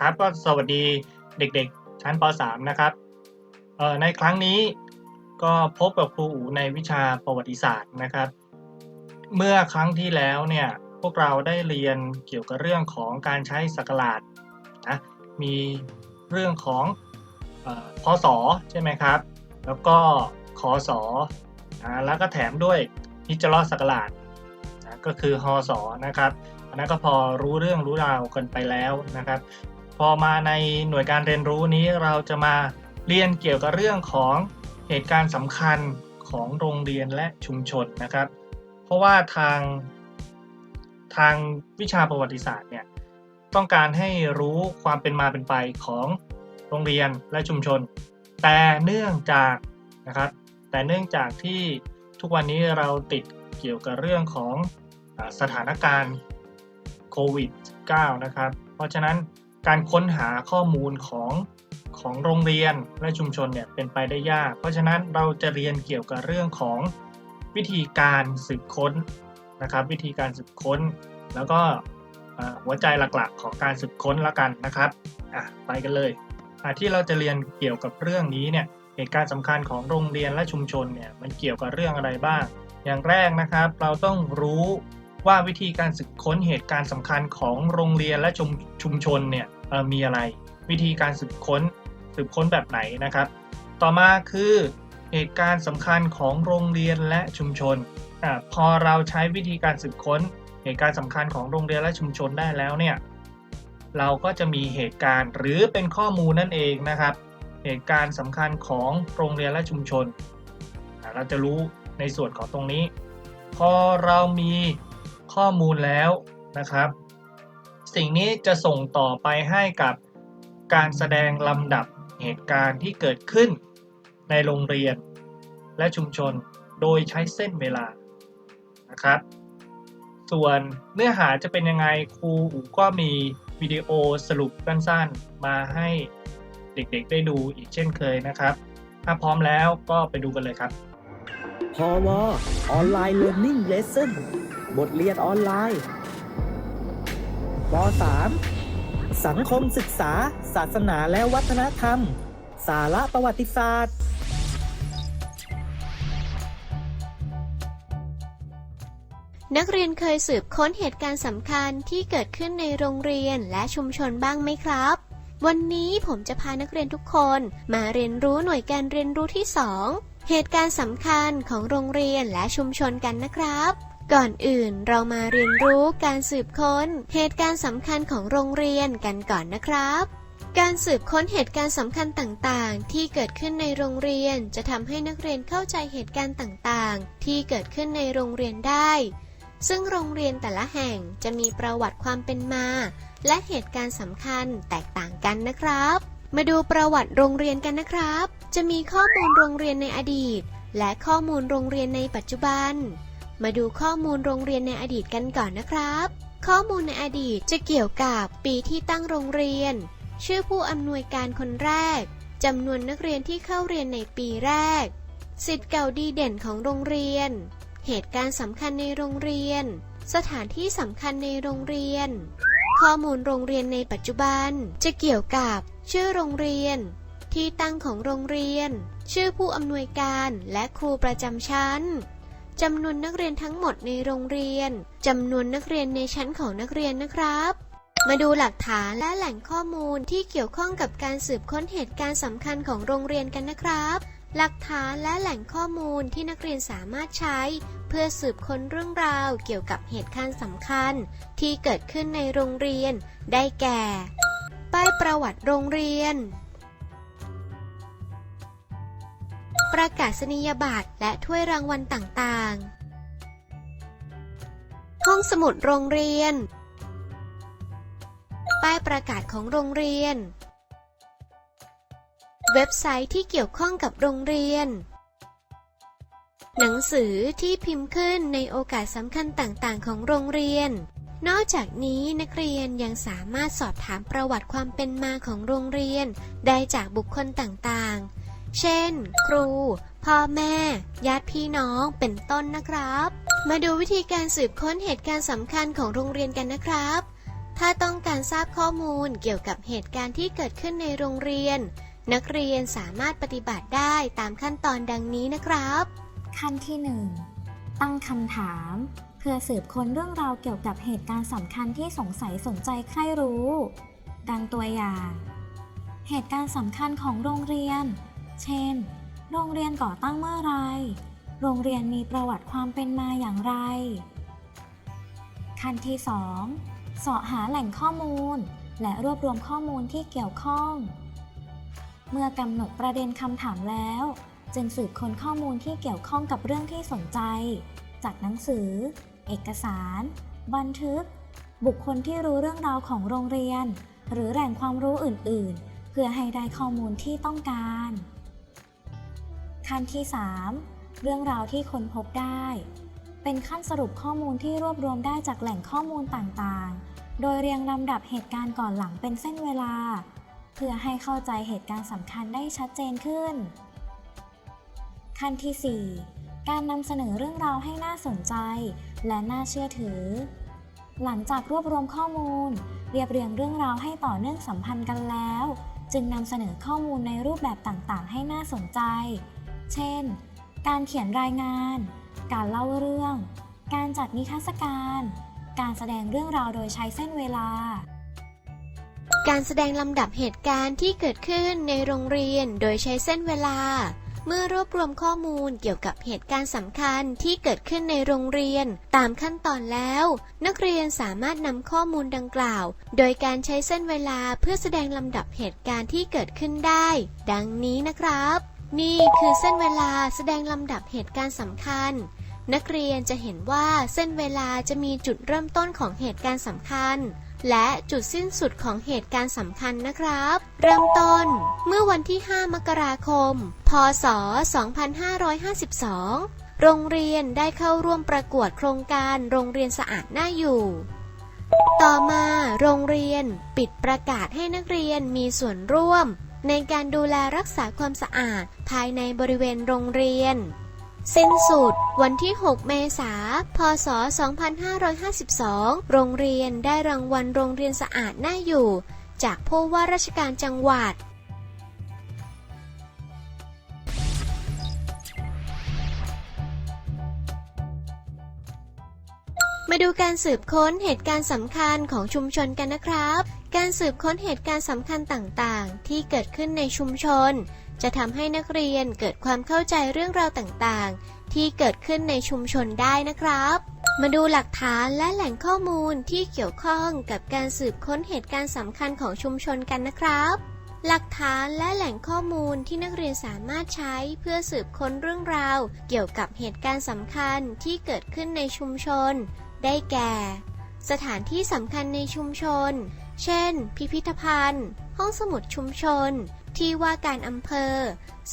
ครับก็สวัสดีเด็กๆ ชั้นป .3 นะครับเอ่อในครั้งนี้ก็พบกับครูอูในวิชาประวัติศาสตร์นะครับ เมื่อครั้งที่แล้วเนี่ยพวกเราได้เรียนเกี่ยวกับเรื่องของการใช้สักราชนะมีเรื่องของออพศใช่ไหมครับ แล้วก็คศนะแล้วก็แถมด้วยฮิจรอศักราชนะก็คือฮศนะครับอันนั้นก็พอรู้เรื่องรู้ราวกันไปแล้วนะครับ พอมาในหน่วยการเรียนรู้นี้เราจะมาเรียนเกี่ยวกับเรื่องของเหตุการณ์สำคัญของโรงเรียนและชุมชนนะครับ เพราะว่าทางทางวิชาประวัติศาสตร์เนี่ยต้องการให้รู้ความเป็นมาเป็นไปของโรงเรียนและชุมชน แต่เนื่องจากนะครับแต่เนื่องจากที่ทุกวันนี้เราติดเกี่ยวกับเรื่องของสถานการณ์โควิด -19 นะครับ เพราะฉะนั้น การค้นหาข้อมูลของของโรงเรียนและชุมชนเนี่ยเป็นไปได้ยาก เพราะฉะนั้นเราจะเรียนเกี่ยวกับเรื่องของวิธีการสืบค้นนะครับ วิธีการสืบค้น แล้วก็หัวใจหลักๆ ของการสืบค้นละกันนะครับอะไปกันเลยที่เราจะเรียนเกี่ยวกับเรื่องนี้เนี่ยเหตุการณ์สำคัญของโรงเรียนและชุมชนเนี่ยมันเกี่ยวกับเรื่องอะไรบ้าง อย่างแรกนะครับ เราต้องรู้ว่าวิธีการสืบค้นเหตุการณ์สำคัญของโรงเรียนและชุมชนเนี่ย มีอะไร วิธีการสืบค้นสืบค้นแบบไหนนะครับ ต่อมาคือเหตุการณ์สำคัญของโรงเรียนและชุมชนอพอเราใช้วิธีการสืบค้น เหตุการณ์สำคัญของโรงเรียนและชุมชนได้แล้วเนี่ยเราก็จะมีเหตุการณ์หรือเป็นข้อมูลนั่นเองนะครับ เหตุการณ์สำคัญของโรงเรียนและชุมชน เราจะรู้ในส่วนของตรงนี้ พอเรามีข้อมูลแล้วนะครับ สิ่งนี้จะส่งต่อไปให้กับการแสดงลำดับเหตุการณ์ที่เกิดขึ้นในโรงเรียนและชุมชนโดยใช้เส้นเวลานะครับ ส่วนเนื้อหาจะเป็นยังไงครูอูก็มีวิดีโอสรุปสั้นๆ มาให้เด็กๆได้ดูอีกเช่นเคยนะครับ ถ้าพร้อมแล้วก็ไปดูกันเลยครับพอวออนไลน์เรียนนิ่งเลสเซ่นบทเรียนออนไลน์ ป .3 สังคมศึกษา ศาสนาและวัฒนธรรม สาระประวัติศาสตร์ นักเรียนเคยสืบค้นเหตุการณ์สำคัญที่เกิดขึ้นในโรงเรียนและชุมชนบ้างไหมครับ วันนี้ผมจะพานักเรียนทุกคนมาเรียนรู้หน่วยการเรียนรู้ที่ 2 เหตุการณ์สำคัญของโรงเรียนและชุมชนกันนะครับ ก่อนอื่นเรามาเรียนรู้การสืบค้นเหตุการณ์สำคัญของโรงเรียนกันก่อนนะครับ การสืบค้นเหตุการณ์สำคัญต่างๆ ที่เกิดขึ้นในโรงเรียนจะทำให้นักเรียนเข้าใจเหตุการณ์ต่างๆ ที่เกิดขึ้นในโรงเรียนได้ ซึ่งโรงเรียนแต่ละแห่งจะมีประวัติความเป็นมา และเหตุการณ์สำคัญแตกต่างกันนะครับ มาดูประวัติโรงเรียนกันนะครับ จะมีข้อมูลโรงเรียนในอดีต และข้อมูลโรงเรียนในปัจจุบัน มาดูข้อมูลโรงเรียนในอดีตกันก่อนนะครับ ข้อมูลในอดีตจะเกี่ยวกับปีที่ตั้งโรงเรียน ชื่อผู้อำนวยการคนแรกจำนวนนักเรียนที่เข้าเรียนในปีแรกสิทธิ์เก่าดีเด่นของโรงเรียน เหตุการณ์สำคัญในโรงเรียน สถานที่สำคัญในโรงเรียน ข้อมูลโรงเรียนในปัจจุบันจะเกี่ยวกับ ชื่อโรงเรียน ที่ตั้งของโรงเรียน ชื่อผู้อำนวยการและครูประจำชั้น จำนวนนักเรียนทั้งหมดในโรงเรียนจำนวนนักเรียนในชั้นของนักเรียนนะครับ มาดูหลักฐานและแหล่งข้อมูลที่เกี่ยวข้องกับการสืบค้นเหตุการณ์สำคัญของโรงเรียนกันนะครับ หลักฐานและแหล่งข้อมูลที่นักเรียนสามารถใช้ เพื่อสืบค้นเรื่องราวเกี่ยวกับเหตุการณ์สำคัญ ที่เกิดขึ้นในโรงเรียน ได้แก่ ป้ายประวัติโรงเรียน ประกาศนียบัตรและถ้วยรางวัลต่างๆ ห้องสมุดโรงเรียน ป้ายประกาศของโรงเรียน เว็บไซต์ที่เกี่ยวข้องกับโรงเรียน หนังสือที่พิมพ์ขึ้นในโอกาสสำคัญต่างๆ ของโรงเรียน นอกจากนี้นักเรียนยังสามารถสอบถามประวัติความเป็นมาของโรงเรียน ได้จากบุคคลต่างๆ เช่น ครู พ่อแม่ ญาติพี่น้องเป็นต้นนะครับ มาดูวิธีการสืบค้นเหตุการณ์สำคัญของโรงเรียนกันนะครับ ถ้าต้องการทราบข้อมูลเกี่ยวกับเหตุการณ์ที่เกิดขึ้นในโรงเรียน นักเรียนสามารถปฏิบัติได้ตามขั้นตอนดังนี้นะครับ ขั้นที่ 1 ตั้งคำถาม เพื่อสืบค้นเรื่องราวเกี่ยวกับเหตุการณ์สำคัญที่สงสัยสนใจใคร่รู้ ดังตัวอย่าง เหตุการณ์สำคัญของโรงเรียน เช่น โรงเรียนก่อตั้งเมื่อไร โรงเรียนมีประวัติความเป็นมาอย่างไร ขั้นที่ 2 เสาะหาแหล่งข้อมูล และรวบรวมข้อมูลที่เกี่ยวข้อง เมื่อกำหนดประเด็นคำถามแล้ว จึงสืบค้นข้อมูลที่เกี่ยวข้องกับเรื่องที่สนใจ จากหนังสือ เอกสาร บันทึก บุคคลที่รู้เรื่องราวของโรงเรียน หรือแหล่งความรู้อื่น ๆ เพื่อให้ได้ข้อมูลที่ต้องการ ขั้นที่ 3 เรื่องราวที่ค้นพบได้ เป็นขั้นสรุปข้อมูลที่รวบรวมได้จากแหล่งข้อมูลต่างๆ โดยเรียงลำดับเหตุการณ์ก่อนหลังเป็นเส้นเวลา เพื่อให้เข้าใจเหตุการณ์สำคัญได้ชัดเจนขึ้น ขั้นที่ 4 การนำเสนอเรื่องราวให้น่าสนใจ และน่าเชื่อถือ หลังจากรวบรวมข้อมูล เรียบเรียงเรื่องราวให้ต่อเนื่องสัมพันธ์กันแล้วจึงนำเสนอข้อมูลในรูปแบบต่างๆ ให้น่าสนใจ เช่น การเขียนรายงาน การเล่าเรื่อง การจัดนิทรรศการ การแสดงเรื่องราวโดยใช้เส้นเวลา การแสดงลำดับเหตุการณ์ที่เกิดขึ้นในโรงเรียนโดยใช้เส้นเวลา เมื่อรวบรวมข้อมูลเกี่ยวกับเหตุการณ์สำคัญที่เกิดขึ้นในโรงเรียนตามขั้นตอนแล้ว นักเรียนสามารถนำข้อมูลดังกล่าว โดยการใช้เส้นเวลาเพื่อแสดงลำดับเหตุการณ์ที่เกิดขึ้นได้ ดังนี้นะครับ นี่คือเส้นเวลาแสดงลำดับเหตุการณ์สำคัญ นักเรียนจะเห็นว่าเส้นเวลาจะมีจุดเริ่มต้นของเหตุการณ์สำคัญ และจุดสิ้นสุดของเหตุการณ์สำคัญนะครับ เริ่มต้น เมื่อวันที่ 5 มกราคม พศ 2552 โรงเรียนได้เข้าร่วมประกวดโครงการโรงเรียนสะอาดน่าอยู่ต่อมาโรงเรียนปิดประกาศให้นักเรียนมีส่วนร่วม ในการดูแลรักษาความสะอาดภายในบริเวณโรงเรียน สิ้นสุด วันที่ 6 เมษายนพศ 2552 โรงเรียนได้รางวัลโรงเรียนสะอาดน่าอยู่ จากผู้ว่าราชการจังหวัด มาดูการสืบค้นเหตุการณ์สำคัญของชุมชนกันนะครับ การสืบค้นเหตุการณ์สำคัญต่างๆ ที่เกิดขึ้นในชุมชน จะทำให้นักเรียนเกิดความเข้าใจเรื่องราวต่างๆ ที่เกิดขึ้นในชุมชนได้นะครับ มาดูหลักฐานและแหล่งข้อมูลที่เกี่ยวข้องกับการสืบค้นเหตุการณ์สำคัญของชุมชนกันนะครับ หลักฐานและแหล่งข้อมูลที่นักเรียนสามารถใช้เพื่อสืบค้นเรื่องราว เกี่ยวกับเหตุการณ์สำคัญที่เกิดขึ้นในชุมชน ได้แก่ สถานที่สำคัญในชุมชน เช่น พิพิธภัณฑ์ ห้องสมุดชุมชน ที่ว่าการอำเภอ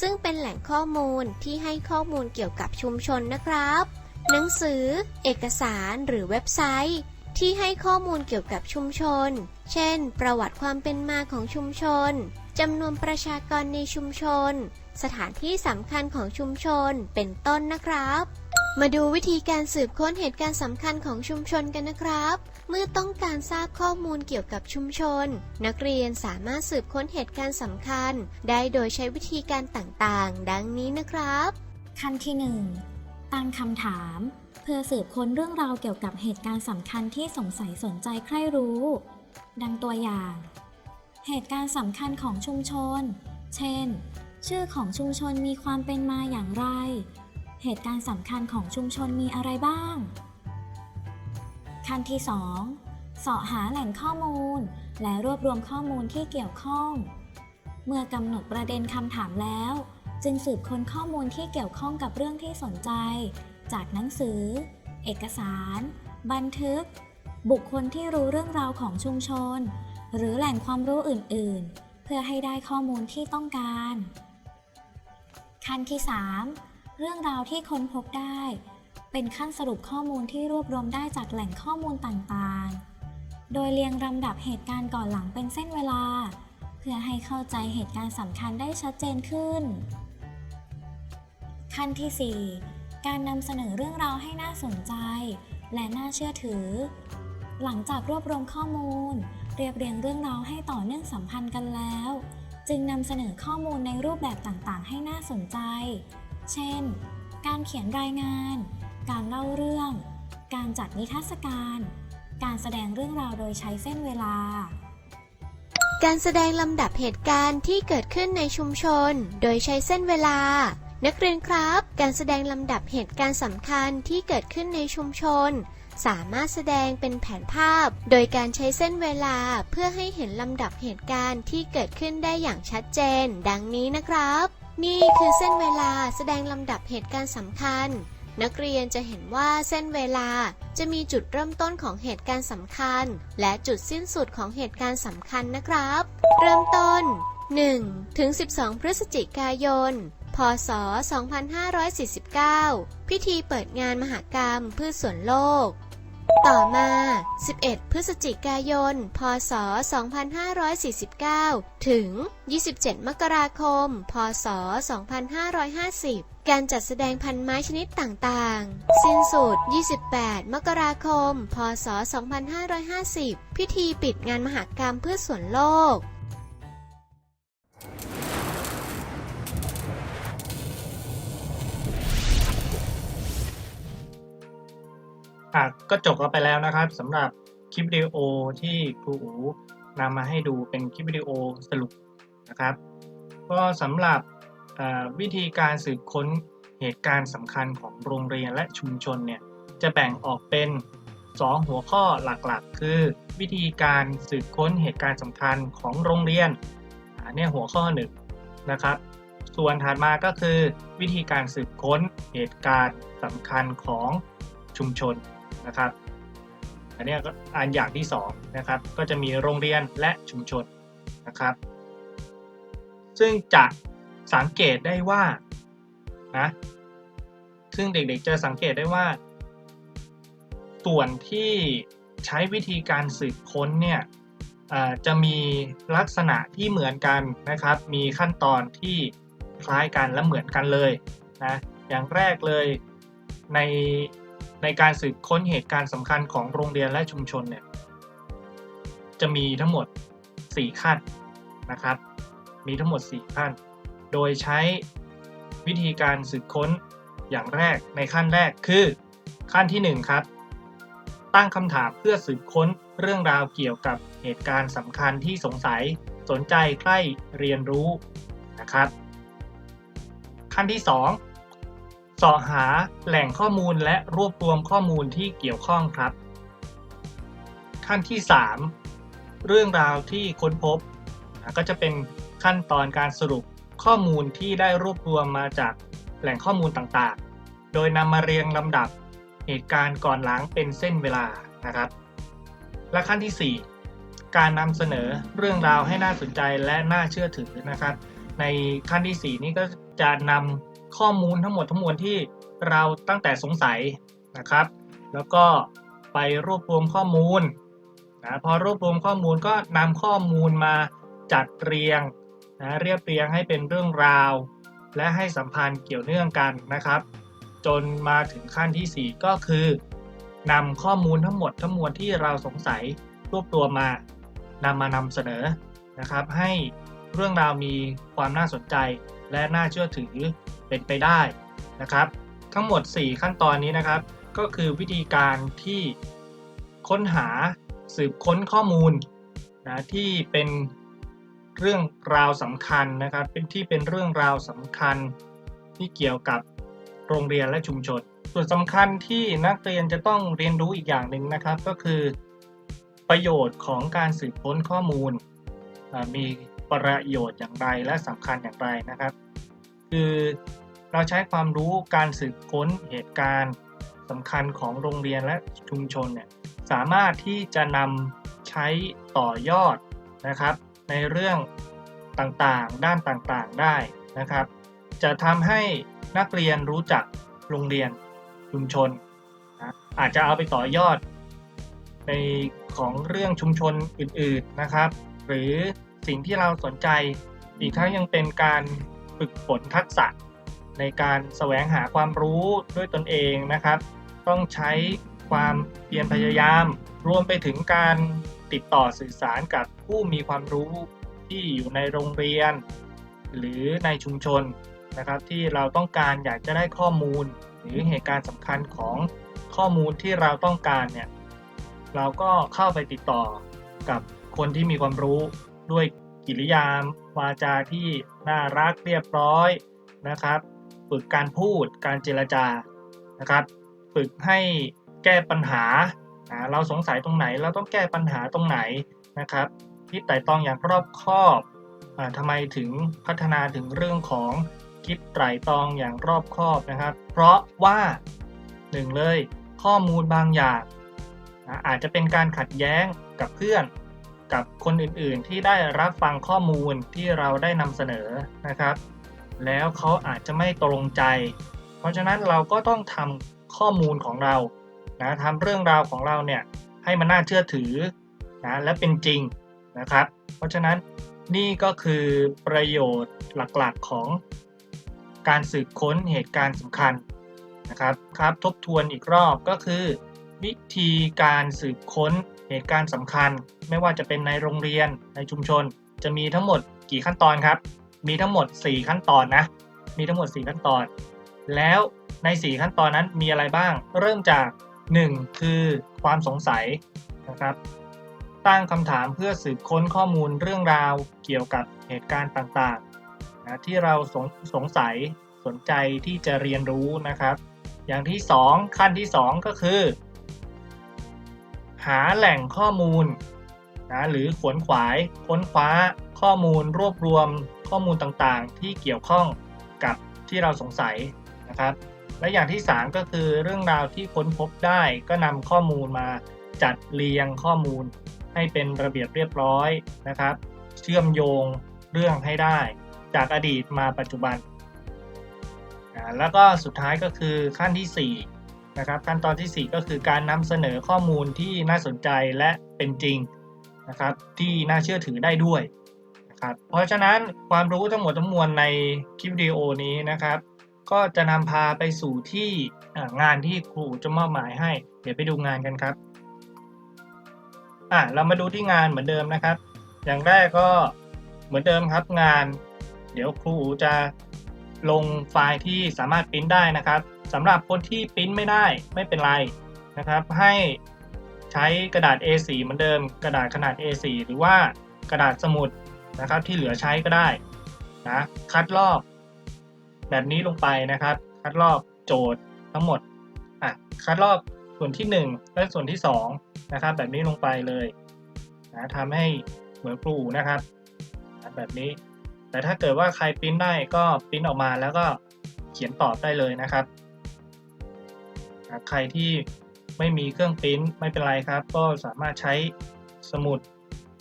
ซึ่งเป็นแหล่งข้อมูลที่ให้ข้อมูลเกี่ยวกับชุมชนนะครับ หนังสือ เอกสาร หรือเว็บไซต์ ที่ให้ข้อมูลเกี่ยวกับชุมชน เช่น ประวัติความเป็นมาของชุมชนจำนวนประชากรในชุมชน สถานที่สำคัญของชุมชน เป็นต้นนะครับ มาดูวิธีการสืบค้นเหตุการณ์สำคัญของชุมชนกันนะครับ เมื่อต้องการทราบข้อมูลเกี่ยวกับชุมชน นักเรียนสามารถสืบค้นเหตุการณ์สำคัญ ได้โดยใช้วิธีการต่างๆ ดังนี้นะครับ ขั้นที่ 1 ตั้งคำถาม เพื่อสืบค้นเรื่องราวเกี่ยวกับเหตุการณ์สำคัญที่สงสัยสนใจใคร่รู้ ดังตัวอย่าง เหตุการณ์สำคัญของชุมชน เช่น ชื่อของชุมชนมีความเป็นมาอย่างไร เหตุการณ์สำคัญของชุมชนมีอะไรบ้าง ขั้นที่ 2 เสาะหาแหล่งข้อมูล และรวบรวมข้อมูลที่เกี่ยวข้อง เมื่อกำหนดประเด็นคำถามแล้ว จึงสืบค้นข้อมูลที่เกี่ยวข้องกับเรื่องที่สนใจ จากหนังสือ เอกสาร บันทึก บุคคลที่รู้เรื่องราวของชุมชน หรือแหล่งความรู้อื่น ๆ เพื่อให้ได้ข้อมูลที่ต้องการ ขั้นที่ 3 เรื่องราวที่ค้นพบได้ เป็นขั้นสรุปข้อมูลที่รวบรวมได้จากแหล่งข้อมูลต่างๆ โดยเรียงลำดับเหตุการณ์ก่อนหลังเป็นเส้นเวลา เพื่อให้เข้าใจเหตุการณ์สำคัญได้ชัดเจนขึ้น ขั้นที่ 4 การนำเสนอเรื่องราวให้น่าสนใจ และน่าเชื่อถือ หลังจากรวบรวมข้อมูล เรียบเรียงเรื่องราวให้ต่อเนื่องสัมพันธ์กันแล้ว จึงนำเสนอข้อมูลในรูปแบบต่างๆ ให้น่าสนใจ เช่น การเขียนรายงาน การเล่าเรื่อง การจัดนิทรรศการ การแสดงเรื่องราวโดยใช้เส้นเวลา การแสดงลำดับเหตุการณ์ที่เกิดขึ้นในชุมชน โดยใช้เส้นเวลา นักเรียนครับ การแสดงลำดับเหตุการณ์สำคัญที่เกิดขึ้นในชุมชน สามารถแสดงเป็นแผนภาพ โดยการใช้เส้นเวลาเพื่อให้เห็นลำดับเหตุการณ์ที่เกิดขึ้นได้อย่างชัดเจน ดังนี้นะครับ นี่คือเส้นเวลาแสดงลำดับเหตุการณ์สำคัญ นักเรียนจะเห็นว่าเส้นเวลาจะมีจุดเริ่มต้นของเหตุการณ์สำคัญ และจุดสิ้นสุดของเหตุการณ์สำคัญนะครับ เริ่มต้น 1 ถึง 12 พฤศจิกายน พศ 2549 พิธีเปิดงานมหกรรมพืชสวนโลก ต่อมา 11 พฤศจิกายน พศ 2549 ถึง 27 มกราคม พศ 2550 การจัดแสดงพันไม้ชนิดต่างๆ สิ้นสุด 28 มกราคม พศ 2550 พิธีปิดงานมหกรรมเพื่อส่วนโลก อะก็จบกันไปแล้วนะครับสำหรับคลิปวิดีโอที่ครูอูนำมาให้ดูเป็นคลิปวิดีโอสรุปนะครับ ก็สำหรับวิธีการสืบค้นเหตุการณ์สำคัญของโรงเรียนและชุมชนเนี่ยจะแบ่งออกเป็น 2 หัวข้อหลักๆ คือ วิธีการสืบค้นเหตุการณ์สำคัญของโรงเรียนอันนี้หัวข้อหนึ่งนะครับ ส่วนถัดมาก็คือ วิธีการสืบค้นเหตุการณ์สำคัญของชุมชน นะครับ อันนี้ก็อันอย่างที่2นะครับก็จะมีโรงเรียนและชุมชนนะครับ ซึ่งจะสังเกตได้ว่านะซึ่งเด็กๆจะสังเกตได้ว่า ส่วนที่ใช้วิธีการสืบค้นเนี่ยจะมีลักษณะที่เหมือนกันนะครับ มีขั้นตอนที่คล้ายกันและเหมือนกันเลยนะ อย่างแรกเลยใน ในการสืบค้นเหตุการณ์สำคัญของโรงเรียนและชุมชนเนี่ยจะมีทั้งหมด 4 ขั้นนะครับ มีทั้งหมด 4 ขั้น โดยใช้วิธีการสืบค้นอย่างแรกในขั้นแรกคือ ขั้นที่ 1 ครับ ตั้งคำถามเพื่อสืบค้นเรื่องราวเกี่ยวกับเหตุการณ์สำคัญที่สงสัยสนใจใคร่เรียนรู้นะครับ ขั้นที่ 2 สาะหาแหล่งข้อมูลและรวบรวมข้อมูลที่เกี่ยวข้องครับ ขั้นที่ 3 เรื่องราวที่ค้นพบ ก็จะเป็นขั้นตอนการสรุปข้อมูลที่ได้รวบรวมมาจากแหล่งข้อมูลต่างๆ โดยนำมาเรียงลำดับเหตุการณ์ก่อนหลังเป็นเส้นเวลานะครับ และขั้นที่ 4 การนำเสนอเรื่องราวให้น่าสนใจและน่าเชื่อถือนะครับ ในขั้นที่ 4 นี้ก็จะนำ ข้อมูลทั้งหมดทั้งมวลที่เราตั้งแต่สงสัยนะครับ แล้วก็ไปรวบรวมข้อมูลนะพอรวบรวมข้อมูลก็นำข้อมูลมาจัดเรียงนะเรียบเรียงให้เป็นเรื่องราว และให้สัมพันธ์เกี่ยวเนื่องกันนะครับ จนมาถึงขั้นที่ 4 ก็คือนำข้อมูลทั้งหมดทั้งมวลที่เราสงสัยรวบรวมมานำมานำเสนอนะครับ ให้ เรื่องราวมีความน่าสนใจและน่าเชื่อถือเป็นไปได้นะครับ ทั้งหมด 4 ขั้นตอนนี้นะครับ ก็คือวิธีการที่ค้นหาสืบค้นข้อมูลนะที่เป็นเรื่องราวสำคัญนะครับ เป็นที่เป็นเรื่องราวสำคัญที่เกี่ยวกับโรงเรียนและชุมชน ส่วนสำคัญที่นักเรียนจะต้องเรียนรู้อีกอย่างหนึ่งนะครับ ก็คือประโยชน์ของการสืบค้นข้อมูลมี ประโยชน์อย่างไรและสำคัญอย่างไรนะครับ คือเราใช้ความรู้การสืบค้นเหตุการณ์สำคัญของโรงเรียนและชุมชนเนี่ยสามารถที่จะนำใช้ต่อยอดนะครับ ในเรื่องต่างๆ ด้านต่างๆได้นะครับ จะทำให้นักเรียนรู้จักโรงเรียนชุมชนนะอาจจะเอาไปต่อยอดในของเรื่องชุมชนอื่นๆนะครับ หรือ สิ่งที่เราสนใจ อีกทั้งยังเป็นการฝึกฝนทักษะ ในการแสวงหาความรู้ด้วยตนเองนะครับ ต้องใช้ความเพียรพยายาม รวมไปถึงการติดต่อสื่อสารกับผู้มีความรู้ที่อยู่ในโรงเรียน หรือในชุมชนนะครับ ที่เราต้องการอยากจะได้ข้อมูล หรือเหตุการณ์สำคัญของข้อมูลที่เราต้องการเนี่ยเราก็เข้าไปติดต่อกับคนที่มีความรู้ ด้วยกิริยามวาจาที่น่ารักเรียบร้อยนะครับ ฝึกการพูดการเจรจานะครับ ฝึกให้แก้ปัญหา เราสงสัยตรงไหนเราต้องแก้ปัญหาตรงไหนนะครับคิดไต่ตรองอย่างรอบคอบอทำไมถึงพัฒนาถึงเรื่องของคิดไตร่ตรองอย่างรอบคอบนะครับ เพราะว่าหนึ่งเลยข้อมูลบางอย่างอาจจะเป็นการขัดแย้งกับเพื่อน กับคนอื่นๆ ที่ได้รับฟังข้อมูลที่เราได้นำเสนอนะครับ แล้วเขาอาจจะไม่ตรงใจ เพราะฉะนั้นเราก็ต้องทำข้อมูลของเรานะทำเรื่องราวของเราเนี่ยให้มันน่าเชื่อถือนะและเป็นจริงนะครับ เพราะฉะนั้นนี่ก็คือประโยชน์หลักๆของการสืบค้นเหตุการณ์สำคัญนะครับครับ ทบทวนอีกรอบก็คือ วิธีการสืบค้น เหตุการณ์สำคัญไม่ว่าจะเป็นในโรงเรียนในชุมชน จะมีทั้งหมดกี่ขั้นตอนครับ มีทั้งหมด 4 ขั้นตอนนะ มีทั้งหมด 4 ขั้นตอน แล้วใน 4 ขั้นตอนนั้นมีอะไรบ้าง เริ่มจาก 1 คือความสงสัยนะครับ ตั้งคำถามเพื่อสืบค้นข้อมูลเรื่องราวเกี่ยวกับเหตุการณ์ต่างๆนะที่เราสงสงสัยสนใจที่จะเรียนรู้นะครับ อย่างที่ 2 ขั้นที่ 2 ก็คือ หาแหล่งข้อมูลนะหรือขวนขวายค้นคว้าข้อมูลรวบรวมข้อมูลต่างๆ ที่เกี่ยวข้องกับที่เราสงสัยนะครับ และอย่างที่ 3 ก็คือเรื่องราวที่ค้นพบได้ก็นำข้อมูลมาจัดเรียงข้อมูล ให้เป็นระเบียบเรียบร้อยนะครับ เชื่อมโยงเรื่องให้ได้ จากอดีตมาปัจจุบัน แล้วก็สุดท้ายก็คือขั้นที่ 4 นะครับขั้นตอนที่ 4 ก็คือการนำเสนอข้อมูลที่น่าสนใจและเป็นจริงนะครับที่น่าเชื่อถือได้ด้วยนะครับเพราะฉะนั้นความรู้ทั้งหมดทั้งมวลในคลิปวิดีโอนี้นะครับ ก็จะนำพาไปสู่ที่งานที่ครูจะมอบหมายให้ เดี๋ยวไปดูงานกันครับอะเรามาดูที่งานเหมือนเดิมนะครับ อย่างแรกก็เหมือนเดิมครับงาน เดี๋ยวครูจะลงไฟล์ที่สามารถปริ้นได้นะครับ สำหรับคนที่ปริ้นไม่ได้ไม่เป็นไรนะครับ ให้ใช้กระดาษ A4 เหมือนเดิม กระดาษขนาด A4 หรือว่ากระดาษสมุดนะครับ ที่เหลือใช้ก็ได้นะคัดลอก แบบนี้ลงไปนะครับ คัดลอกโจทย์ทั้งหมดอะคัดลอกส่วนที่ 1 และส่วนที่2นะครับ แบบนี้ลงไปเลยนะทำให้เหมือนครูนะครับนะแบบนี้ แต่ถ้าเกิดว่าใครปริ้นได้ก็ปริ้นออกมาแล้วก็เขียนตอบได้เลยนะครับ ใครที่ไม่มีเครื่องปริ้นไม่เป็นไรครับ ก็สามารถใช้สมุด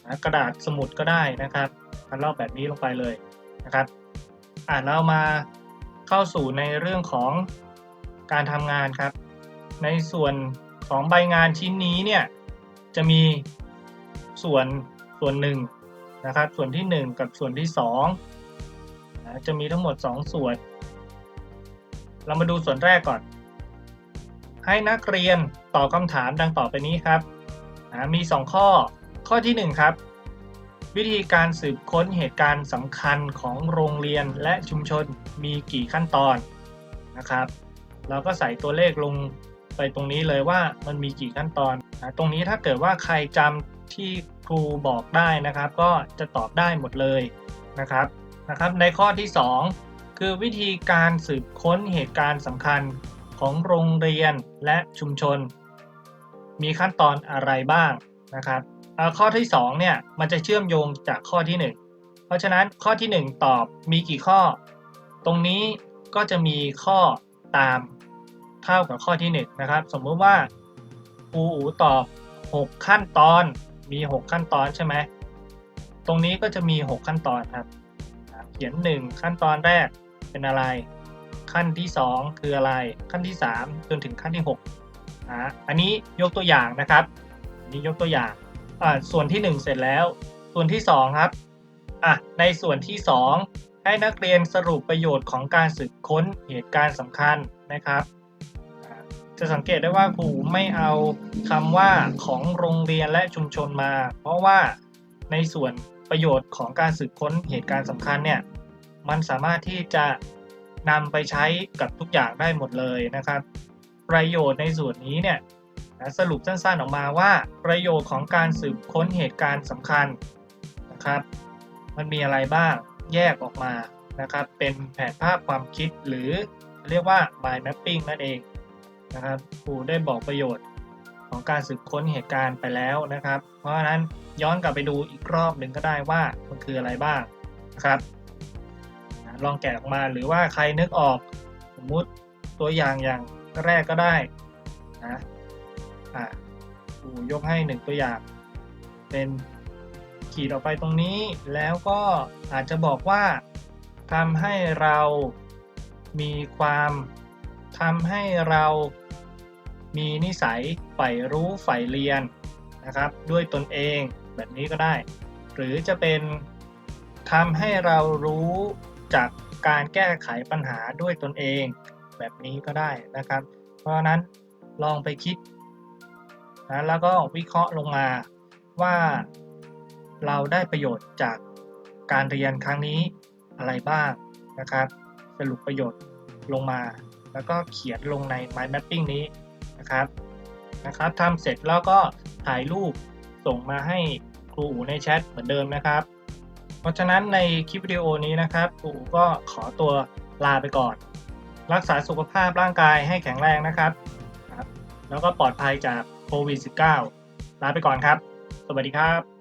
นะกระดาษสมุดก็ได้นะครับคัดลอกแบบนี้ลงไปเลยนะครับอ่าเรามาเข้าสู่ในเรื่องของการทำงานครับ ในส่วนของใบงานชิ้นนี้เนี่ยจะมีส่วนส่วนหนึ่งนะครับส่วนที่ 1 กับส่วนที่2นะจะมีทั้งหมด 2 ส่วน เรามาดูส่วนแรกก่อน ให้นักเรียนตอบคำถามดังต่อไปนี้ครับ มี 2 ข้อ ข้อทีหนึ่1 ครับ วิธีการสืบค้นเหตุการณ์สำคัญของโรงเรียนและชุมชนมีกี่ขั้นตอนนะครับ เราก็ใส่ตัวเลขลงไปตรงนี้เลยว่ามันมีกี่ขั้นตอนนะตรงนี้ถ้าเกิดว่าใครจำที่ครูบอกได้นะครับ ก็จะตอบได้หมดเลยนะครับนะครับ ในข้อที่ 2 คือวิธีการสืบค้นเหตุการณ์สำคัญ ของโรงเรียนและชุมชน มีขั้นตอนอะไรบ้างนะครับข้อที่2เนี่ยมันจะเชื่อมโยงจากข้อที่ 1 เพราะฉะนั้นข้อที่ 1 ตอบมีกี่ข้อ ตรงนี้ก็จะมีข้อตามเท่ากับข้อที่1นะครับสมมุติว่าครูอูตอบ 6 ขั้นตอนมี 6 ขั้นตอนใช่ไหมตรงนี้ก็จะมี 6 ขั้นตอนครับ เขียน 1 ขั้นตอนแรกเป็นอะไร ขั้นที่ 2 คืออะไร ขั้นที่ 3 จนถึงขั้นที่6อ่าอันนี้ยกตัวอย่างนะครับอันนี้ยกตัวอย่างอ่าส่วนที่ 1 เสร็จแล้ว ส่วนที่ 2 ครับอะในส่วนที่ 2 ให้นักเรียนสรุปประโยชน์ของการสืบค้นเหตุการณ์สำคัญนะครับ จะสังเกตได้ว่าครูไม่เอาคำว่าของโรงเรียนและชุมชนมา เพราะว่าในส่วนประโยชน์ของการสืบค้นเหตุการณ์สำคัญเนี่ยมันสามารถที่จะ นำไปใช้กับทุกอย่างได้หมดเลยนะครับ ประโยชน์ในส่วนนี้เนี่ยนะสรุปสั้นๆออกมาว่า ประโยชน์ของการสืบค้นเหตุการณ์สำคัญนะครับ มันมีอะไรบ้างแยกออกมานะครับ เป็นแผนภาพความคิดหรือเรียกว่า mind mapping นั่นเองนะครับครูได้บอกประโยชน์ของการสืบค้นเหตุการณ์ไปแล้วนะครับ เพราะฉะนั้นย้อนกลับไปดูอีกรอบหนึ่งก็ได้ว่ามันคืออะไรบ้างนะครับ ลองแกะออกมาหรือว่าใครนึกออกสมมุติตัวอย่างอย่างแรกก็ได้นะอะครูยกให้หนึ่งตัวอย่าง เป็นขีดออกไปตรงนี้ แล้วก็อาจจะบอกว่าทำให้เรามีความทำให้เรามีนิสัยใฝ่รู้ใฝ่เรียนนะครับ ด้วยตนเองแบบนี้ก็ได้ หรือจะเป็นทำให้เรารู้ จากการแก้ไขปัญหาด้วยตนเองแบบนี้ก็ได้นะครับ เพราะนั้นลองไปคิดนะแล้วก็วิเคราะห์ลงมาว่าเราได้ประโยชน์จากการเรียนครั้งนี้อะไรบ้างนะครับ สรุปประโยชน์ลงมา แล้วก็เขียนลงใน mind mapping นี้นะครับนะครับทำเสร็จแล้วก็ถ่ายรูปส่งมาให้ครูอูในแชทเหมือนเดิมนะครับ เพราะฉะนั้นในคลิปวิดีโอนี้นะครับปู่ก็ขอตัวลาไปก่อน รักษาสุขภาพร่างกายให้แข็งแรงนะครับครับแล้วก็ปลอดภัยจากโควิด -19 ลาไปก่อนครับ สวัสดีครับ